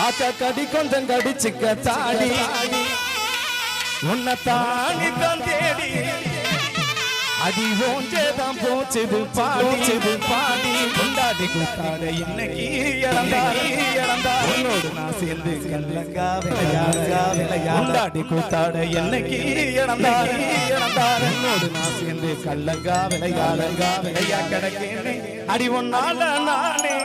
அக்கா கடி கொஞ்சம் கடிச்சுக்க தாடி. உன்னை தாண்டி தான் தேடி. அடி ஓஞ்சேதான் போச்சுது பாடிச்சுது பாடி. கொண்டாடி கூத்தாட இன்னைக்கு இழந்தாரி. இழந்தா உன்னோடு நான் சேர்ந்து கல்லங்கா விளையாடா விளையாட கொண்டாடி கூத்தாட இன்னைக்கு இழந்தாரி. இழந்தார் உன்னோடு நான் சேர்ந்து கல்லங்கா விளையாடங்கா. விளையா கிடக்கேனே அடி ஒன்னால நானே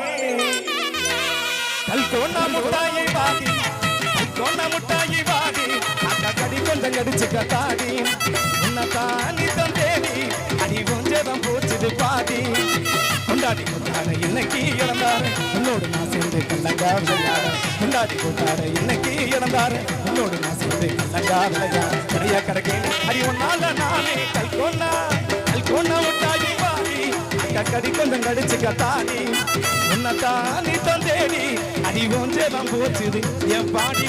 கல்கோனா முட்டாயை வாடி. கல்கோனா முட்டாயை வாடி. அக்கா கடி கொஞ்சம் கடிச்சு கத்தாடி உன்னை தாண்டி தந்தேடி அடி கொஞ்சம் போச்சுது பாடி கொண்டாடி கொண்டாட இன்னைக்கு இழந்தாரு. உன்னோடு நான் சேர்ந்து கல்லங்கா விளையாட. கொண்டாடி கொண்டாட இன்னைக்கு இழந்தாரு. உன்னோடு நான் சேர்ந்து கல்லங்கா விளையாட. கடையா கிடக்கேன் அடி ஒன்னால நானே கல்கோனா கல்கோனா முட்டாயை அக்கா கடி கொஞ்சம் கடிச்சு கத்தாடி உன்னை தாண்டி தந்தேடி அடி ஒன்றே தான் போச்சுது என் பாடி.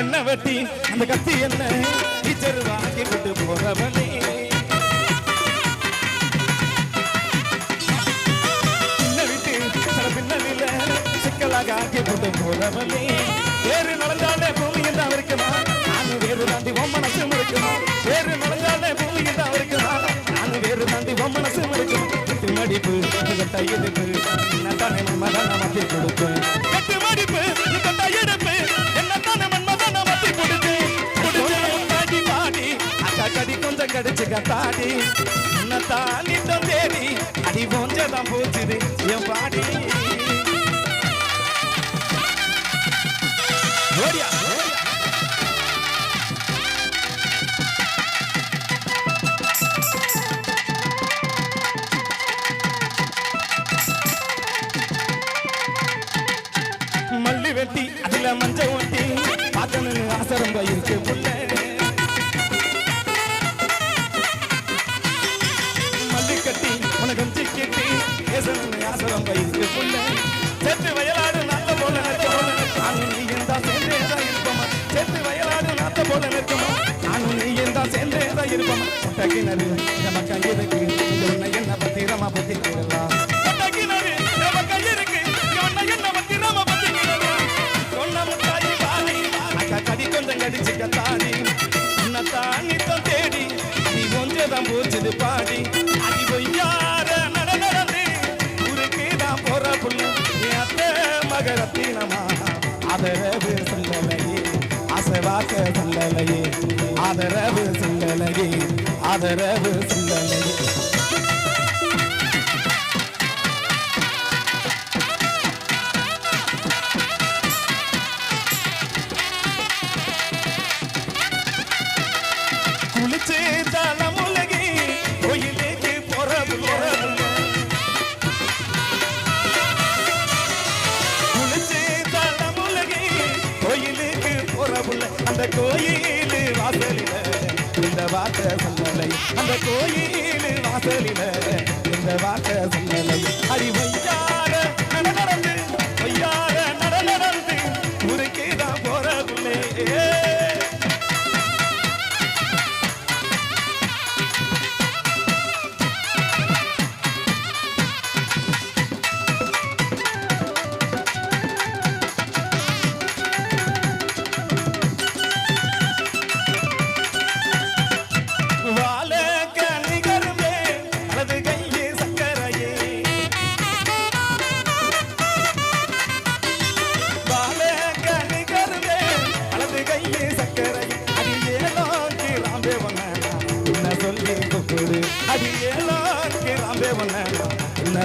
என்ன வெட்டி அந்த கத்தி என்ன? டீச்சர் வாங்கி விட்டு போறவனே. சிக்கலாக ஆக்கி போட்டு வேறு நடந்தாலே பூமியில் தான் இருக்குமா நானும் வேறு தாண்டி உன் மனசும் இருக்குமா வேறு நடந்தாலே பூமியில் தான் இருக்குமா நானும் வேறு தாண்டி உன் மனசும் இருக்குமா கட்டு மடிப்பு கட்ட இடுப்பு என்னத்தானே மதன மத்தி கொடுப்பேன் கட்டு மடிப்பு கட்ட இடுப்பு என்னத்தானே மன்மதன மத்தி கொடுப்பேன் பாடி பாடி அக்கா கடி கொஞ்சம் கடிச்சு கத்தாடி என்ன தாண்டி தந்தேடி அடி கொஞ்சம் தான் போச்சுது என் பாடி மஞ்ச ஒட்டி பார்த்தனு ஆசரம் இருக்கு புள்ள. மல்லி கட்டி உனக்கு சிக்கிட்டி கட்டி ஏசனு ஆசரம் இருக்கு புள்ள. செத்து வயலாடு நல்ல போல நிற்குமா? நானும் நீ இருந்தா சேர்ந்தே தான் இருப்போமா? செத்து வயலாடு நல்ல போல நிற்குமா? நானும் நீ இருந்தா சேர்ந்தே தான் இருப்போமா? முட்டை கிணறு நமக்கு கையிருக்கு உன்னை என்ன பத்திரமா பத்தி கூடலாம் ஆசை வாக்க சொல்லலையே ஆதரவு சொல்லலையே ஆதரவு சொல்லலையே புள்ள அந்த கோயில் வாசலில. இந்த வார்த்தை சொல்லலை அந்த கோயில் வாசலில. இந்த வார்த்தை சொல்லலை அறிவு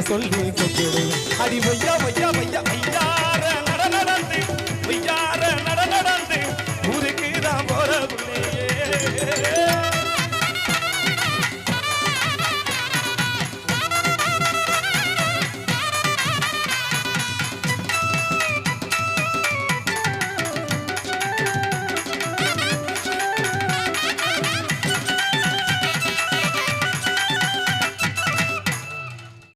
சொல்லி கூப்பிடு அடி வையா வையா வையா ஐயா